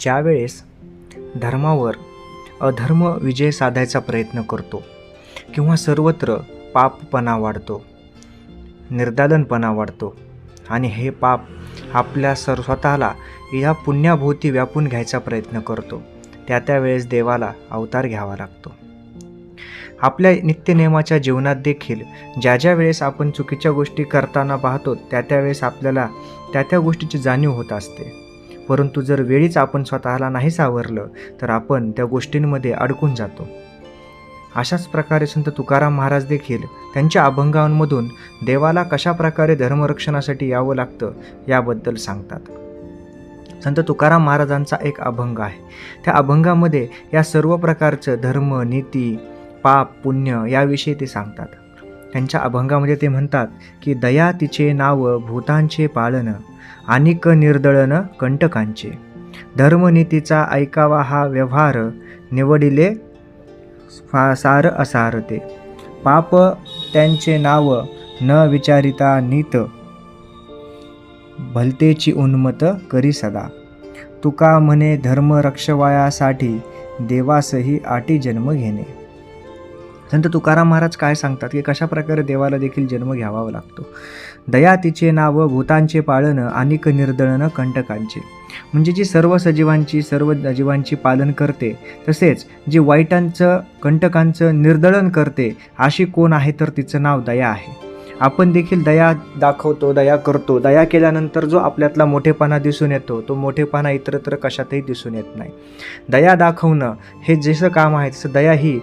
ज्यावेळेस धर्मावर अधर्म विजय साधायचा प्रयत्न करतो किंवा सर्वत्र पापपणा वाढतो निर्दालनपणा वाढतो आणि हे पाप आपल्या सर स्वतःला या पुण्याभोवती व्यापून घ्यायचा प्रयत्न करतो त्या त्यावेळेस देवाला अवतार घ्यावा लागतो. आपल्या नित्यनेमाच्या जीवनात देखील ज्या ज्या वेळेस आपण चुकीच्या गोष्टी करताना पाहतो त्या त्यावेळेस आपल्याला त्या त्या गोष्टीची जाणीव होत असते. परंतु जर वेळीच आपण स्वतःला नाही सावरलं तर आपण त्या गोष्टींमध्ये अडकून जातो. अशाच प्रकारे संत तुकाराम महाराज देखील त्यांच्या अभंगांमधून देवाला कशा प्रकारे धर्मरक्षणासाठी यावं लागतं याबद्दल सांगतात. संत तुकाराम महाराजांचा एक अभंग आहे. त्या अभंगामध्ये या सर्व प्रकारचं धर्म नीती पाप पुण्य याविषयी ते सांगतात. त्यांच्या अभंगामध्ये ते म्हणतात की दया तिचे नाव भूतांचे पालन अनिक निर्दळन कंटकांचे. धर्मनीतीचा ऐकावा हा व्यवहार निवडिले फा सार असार ते पाप त्यांचे नाव न विचारिता नीत भलतेची उन्मत करी सदा. तुका म्हणे धर्म रक्षवायासाठी देवासही आटी जन्म घेणे. संत तुकाराम महाराज काय सांगतात की कशा प्रकारे देवाला देखील जन्म घ्यावा लागतो? दया तिचे नाव भूतांचे पाळणं अनेक निर्दळणं कंटकांचे. म्हणजे जी सर्व सजीवांची सर्व जीवांची पालन करते तसेच जी वाईटांचं कंटकांचं निर्दळन करते अशी कोण आहे तर तिचं नाव दया आहे. आपण देखील दया दाखवतो दया करतो. दया केल्यानंतर जो आपल्यातला मोठेपणा दिसून येतो तो मोठेपणा इतरत्र कशातही दिसून येत नाही. दया दाखवणं हे जसं काम आहे तसं दया ही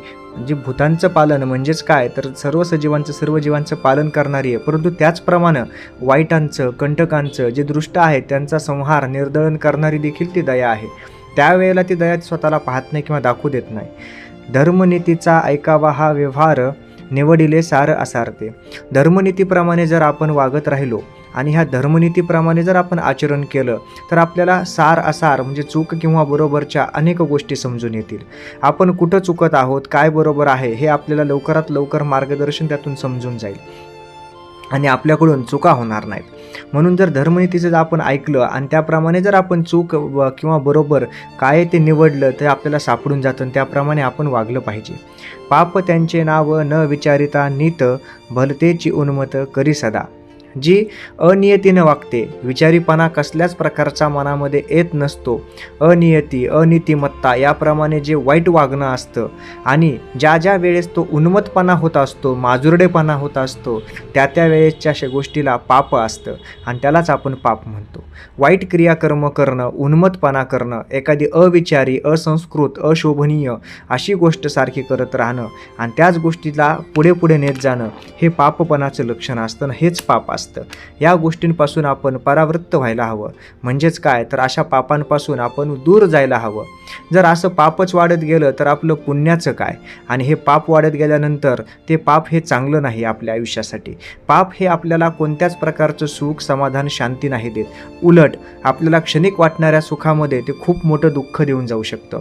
जी भूतांचं पालन म्हणजेच काय तर सर्व सजीवांचं सर्व जीवांचं पालन करणारी आहे. परंतु त्याचप्रमाणे वाईटांचं कंटकांचं जे दृष्ट आहे त्यांचा संहार निर्दळन करणारी देखील ती दया आहे. त्यावेळेला ती दया स्वतःला पाहत नाही किंवा दाखवू देत नाही. धर्मनीतीचा ऐकावा हा व्यवहार निवडिले सार असारते धर्मनीतीप्रमाणे जर आपण वागत राहिलो आणि ह्या धर्मनीतीप्रमाणे जर आपण आचरण केलं तर आपल्याला सार असार म्हणजे चूक किंवा बरोबरच्या अनेक गोष्टी समजून येतील. आपण कुठं चुकत आहोत काय बरोबर आहे हे आपल्याला लवकरात लवकर मार्गदर्शन त्यातून समजून जाईल. आणि आपल्याकडून चुका होणार नाहीत. म्हणून जर धर्मनीतीचं जर आपण ऐकलं आणि त्याप्रमाणे जर आपण चूक किंवा बरोबर काय ते निवडलं तर आपल्याला सापडून जातं आणि त्याप्रमाणे आपण वागलं पाहिजे. पाप त्यांचे नाव न विचारिता नीत भलतेची उन्मत करी सदा. जी अनियतीनं वागते. विचारीपणा कसल्याच प्रकारचा मनामध्ये येत नसतो. अनियती अनितिमत्ता याप्रमाणे जे वाईट वागणं असतं आणि ज्या ज्या वेळेस तो उन्मतपणा होत असतो माजुरडेपणा होत असतो त्या त्या वेळेसच्या अशा गोष्टीला पाप असतं आणि त्यालाच आपण पाप म्हणतो. वाईट क्रियाकर्म करणं उन्मतपणा करणं एखादी अविचारी असंस्कृत अशोभनीय अशी गोष्ट सारखी करत राहणं आणि त्याच गोष्टीला पुढे पुढे नेत जाणं हे पापपणाचं लक्षण असतं हेच पाप असतं. या गोष्टींपासून आपण परावृत्त व्हायला हवं. म्हणजेच काय? तर अशा पापांपासून आपण दूर जायला हवं. जर असं पापच वाढत गेलं तर आपलं पुण्याचं काय? आणि हे पाप वाढत गेल्यानंतर ते पाप हे चांगलं नाही आपल्या आयुष्यासाठी. पाप हे आपल्याला कोणत्याच प्रकारचं सुख समाधान शांती नाही देत. उलट आपल्याला क्षणिक वाटणाऱ्या सुखामध्ये ते खूप मोठं दुःख देऊन जाऊ शकतं.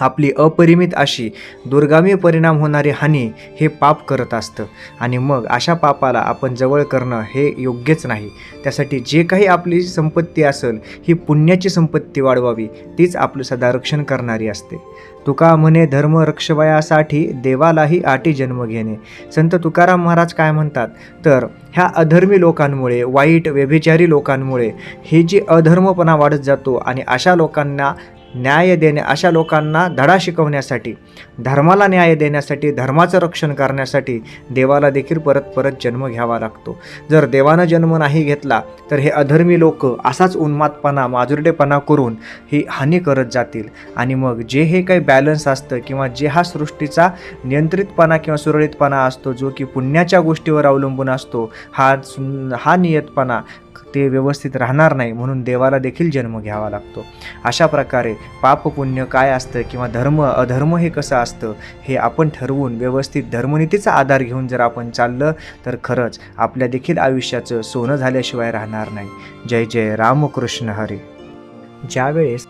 आपली अपरिमित अशी दुर्गामी परिणाम होणारी हानी हे पाप करत असतं. आणि मग अशा पापाला आपण जवळ करणं हे योग्यच नाही. त्यासाठी जे काही आपली संपत्ती असेल ही पुण्याची संपत्ती वाढवावी तीच आपलं सदा रक्षण करणारी असते. तुका म्हणे धर्म रक्षवयासाठी देवालाही आटी जन्म घेणे. संत तुकाराम महाराज काय म्हणतात? तर ह्या अधर्मी लोकांमुळे वाईट व्यभिचारी लोकांमुळे हे जी अधर्मपणा वाढत जातो आणि अशा लोकांना न्याय देणे अशा लोकांना धडा शिकवण्यासाठी धर्माला न्याय देण्यासाठी धर्माचं रक्षण करण्यासाठी देवाला देखील परत परत जन्म घ्यावा लागतो. जर देवानं जन्म नाही घेतला तर हे अधर्मी लोक असाच उन्मादपणा माजुरडेपणा करून ही हानी करत जातील. आणि मग जे हे काही बॅलन्स असतं किंवा जे हा सृष्टीचा नियंत्रितपणा किंवा सुरळीतपणा असतो जो की पुण्याच्या गोष्टीवर अवलंबून असतो हा हा नियतपणा ते व्यवस्थित राहणार नाही म्हणून देवाला देखील जन्म घ्यावा लागतो. अशा प्रकारे पाप पुण्य काय असतं किंवा धर्म अधर्म हे कसं असतं हे आपण ठरवून व्यवस्थित धर्मनीतीचा आधार घेऊन जर आपण चाललं तर खरंच आपल्या देखील आयुष्याचं सोनं झाल्याशिवाय राहणार नाही. जय जय रामकृष्ण हरी. ज्यावेळेस